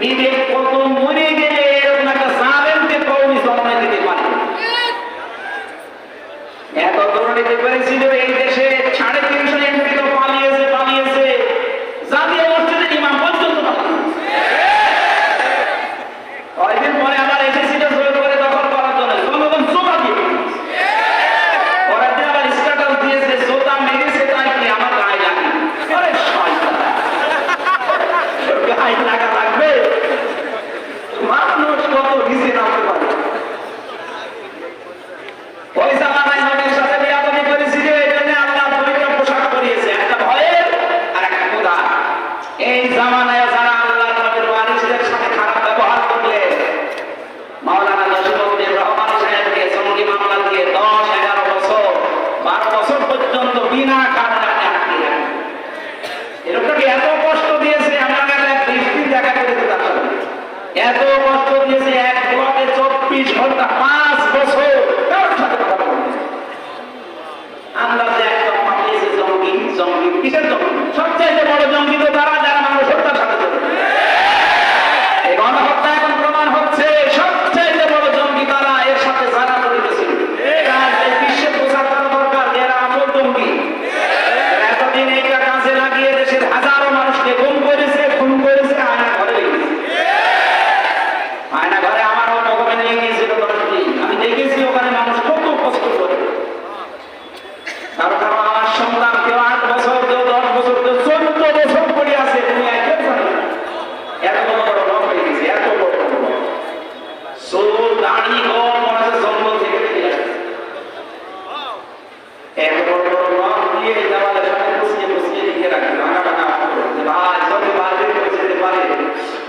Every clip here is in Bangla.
নিজের কত মরে গেছে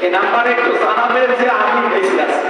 এই নাম্বারে একটু জানাবেন যে আমি বেশি আছি